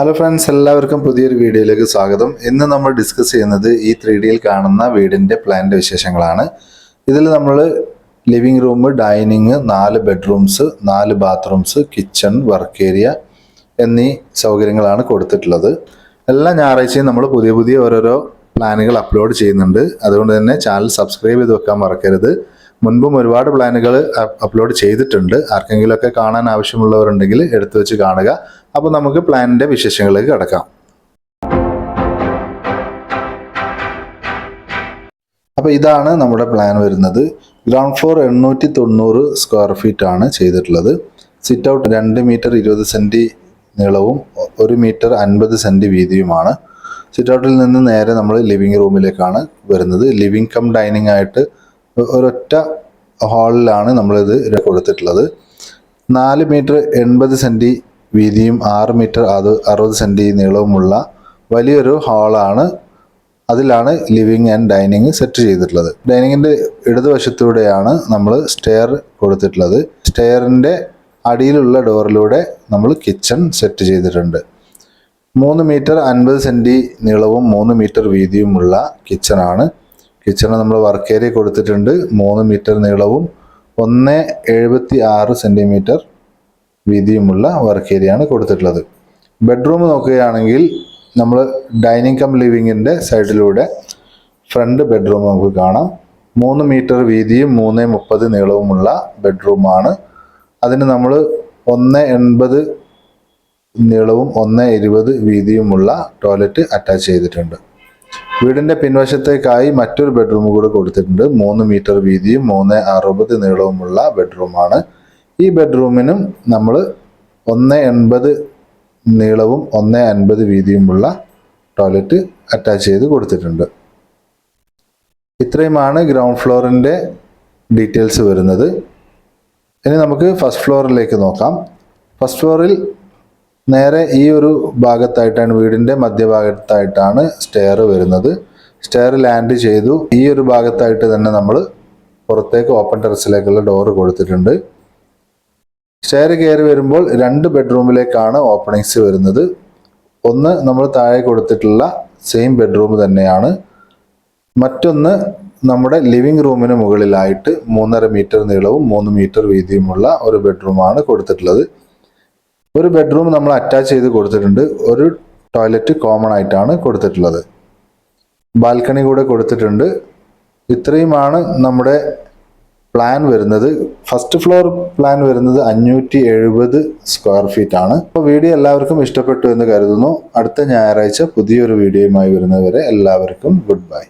Hello friends എല്ലാവർക്കും പുതിയൊരു വീഡിയോയിലേക്ക് സ്വാഗതം. ഇന്ന് നമ്മൾ ഡിസ്കസ് ചെയ്യുന്നത് ഈ ത്രീ ഡിയിൽ കാണുന്ന വീടിന്റെ പ്ലാന്റെ വിശേഷങ്ങളാണ്. ഇതിൽ നമ്മൾ ലിവിങ് റൂം ഡൈനിങ് നാല് ബെഡ്റൂംസ് നാല് ബാത്റൂംസ് കിച്ചൺ വർക്ക് ഏരിയ എന്നീ സൗകര്യങ്ങളാണ് കൊടുത്തിട്ടുള്ളത്. എല്ലാ ഞായറാഴ്ചയും നമ്മൾ പുതിയ പുതിയ ഓരോരോ പ്ലാനുകൾ അപ്ലോഡ് ചെയ്യുന്നുണ്ട്. അതുകൊണ്ട് തന്നെ ചാനൽ സബ്സ്ക്രൈബ് ചെയ്ത് വെക്കാൻ മറക്കരുത്. മുൻപും ഒരുപാട് പ്ലാനുകൾ അപ്ലോഡ് ചെയ്തിട്ടുണ്ട്. ആർക്കെങ്കിലുമൊക്കെ കാണാൻ ആവശ്യമുള്ളവരുണ്ടെങ്കിൽ എടുത്തു വെച്ച് കാണുക. അപ്പോൾ നമുക്ക് പ്ലാനിന്റെ വിശേഷങ്ങളിലേക്ക് കിടക്കാം. അപ്പോൾ ഇതാണ് നമ്മുടെ പ്ലാൻ വരുന്നത്. ഗ്രൗണ്ട് ഫ്ലോർ എണ്ണൂറ്റി തൊണ്ണൂറ് സ്ക്വയർ ഫീറ്റ് ആണ് ചെയ്തിട്ടുള്ളത്. സിറ്റ് ഔട്ട് രണ്ട് മീറ്റർ ഇരുപത് സെന്റി നീളവും ഒരു മീറ്റർ അൻപത് സെന്റി വീതിയുമാണ്. സിറ്റ് ഔട്ടിൽ നിന്ന് നേരെ നമ്മൾ ലിവിങ് റൂമിലേക്കാണ് വരുന്നത്. ലിവിങ് കം ഡൈനിങ് ആയിട്ട് ഒരൊറ്റ ഹാളിലാണ് നമ്മളിത് കൊടുത്തിട്ടുള്ളത്. നാല് മീറ്റർ എൺപത് സെന്റി വീതിയും ആറ് മീറ്റർ അത് അറുപത് സെന്റി നീളവുമുള്ള വലിയൊരു ഹാളാണ്. അതിലാണ് ലിവിങ് ആൻഡ് ഡൈനിങ് സെറ്റ് ചെയ്തിട്ടുള്ളത്. ഡൈനിങ്ങിന്റെ ഇടതുവശത്തൂടെയാണ് നമ്മൾ സ്റ്റെയർ കൊടുത്തിട്ടുള്ളത്. സ്റ്റെയറിന്റെ അടിയിലുള്ള ഡോറിലൂടെ നമ്മൾ കിച്ചൺ സെറ്റ് ചെയ്തിട്ടുണ്ട്. മൂന്ന് മീറ്റർ അൻപത് സെന്റി നീളവും മൂന്ന് മീറ്റർ വീതിയുമുള്ള കിച്ചണാണ്. കിച്ചണ് നമ്മൾ വർക്ക് ഏരിയ കൊടുത്തിട്ടുണ്ട്. മൂന്ന് മീറ്റർ നീളവും ഒന്ന് എഴുപത്തി ആറ് സെന്റിമീറ്റർ വീതിയുമുള്ള വർക്ക് ഏരിയയാണ് കൊടുത്തിട്ടുള്ളത്. ബെഡ്റൂം നോക്കുകയാണെങ്കിൽ നമ്മൾ ഡൈനിങ് കം ലിവിങ്ങിന്റെ സൈഡിലൂടെ ഫ്രണ്ട് ബെഡ്റൂം നമുക്ക് കാണാം. മൂന്ന് മീറ്റർ വീതിയും മൂന്ന് മുപ്പത് നീളവുമുള്ള ബെഡ്റൂമാണ് അതിന് നമ്മൾ ഒന്ന് എൺപത് നീളവും ഒന്ന് ഇരുപത് വീതിയുമുള്ള ടോയ്ലറ്റ് അറ്റാച്ച് ചെയ്തിട്ടുണ്ട്. വീടിന്റെ പിൻവശത്തേക്കായി മറ്റൊരു ബെഡ്റൂം കൂടെ കൊടുത്തിട്ടുണ്ട്. മൂന്ന് മീറ്റർ വീതിയും മൂന്ന് അറുപത് നീളവുമുള്ള ബെഡ്റൂമാണ്. ഈ ബെഡ്റൂമിനും നമ്മൾ ഒന്ന് എൺപത് നീളവും ഒന്ന് അൻപത് വീതിയുമുള്ള ടോയ്ലറ്റ് അറ്റാച്ച് ചെയ്ത് കൊടുത്തിട്ടുണ്ട്. ഇത്രയുമാണ് ഗ്രൗണ്ട് ഫ്ലോറിന്റെ ഡീറ്റെയിൽസ് വരുന്നത്. ഇനി നമുക്ക് ഫസ്റ്റ് ഫ്ലോറിലേക്ക് നോക്കാം. ഫസ്റ്റ് ഫ്ലോറിൽ നേരെ ഈ ഒരു ഭാഗത്തായിട്ടാണ് വീടിന്റെ മധ്യഭാഗത്തായിട്ടാണ് സ്റ്റെയർ വരുന്നത്. സ്റ്റെയർ ലാൻഡ് ചെയ്തു. ഈ ഒരു ഭാഗത്തായിട്ട് തന്നെ നമ്മൾ പുറത്തേക്ക് ഓപ്പൺ ടെറസിലേക്കുള്ള ഡോറ് കൊടുത്തിട്ടുണ്ട്. സ്റ്റെയർ കയറി വരുമ്പോൾ രണ്ട് ബെഡ്റൂമിലേക്കാണ് ഓപ്പണിങ്സ് വരുന്നത്. ഒന്ന് നമ്മൾ താഴെ കൊടുത്തിട്ടുള്ള സെയിം ബെഡ്റൂം തന്നെയാണ്. മറ്റൊന്ന് നമ്മുടെ ലിവിംഗ് റൂമിന് മുകളിലായിട്ട് മൂന്നര മീറ്റർ നീളവും മൂന്ന് മീറ്റർ വീതിയുമുള്ള ഒരു ബെഡ്റൂമാണ് കൊടുത്തിട്ടുള്ളത്. ഒരു ബെഡ്റൂം നമ്മൾ അറ്റാച്ച് ചെയ്ത് കൊടുത്തിട്ടുണ്ട്. ഒരു ടോയ്ലറ്റ് കോമൺ ആയിട്ടാണ് കൊടുത്തിട്ടുള്ളത്. ബാൽക്കണി കൂടെ കൊടുത്തിട്ടുണ്ട്. ഇത്രയുമാണ് നമ്മുടെ പ്ലാൻ വരുന്നത്. ഫസ്റ്റ് ഫ്ലോർ പ്ലാൻ വരുന്നത് അഞ്ഞൂറ്റി എഴുപത് സ്ക്വയർ ഫീറ്റ് ആണ്. അപ്പോൾ വീഡിയോ എല്ലാവർക്കും ഇഷ്ടപ്പെട്ടു എന്ന് കരുതുന്നു. അടുത്ത ഞായറാഴ്ച പുതിയൊരു വീഡിയോയുമായി വരുന്നവരെ എല്ലാവർക്കും ഗുഡ് ബൈ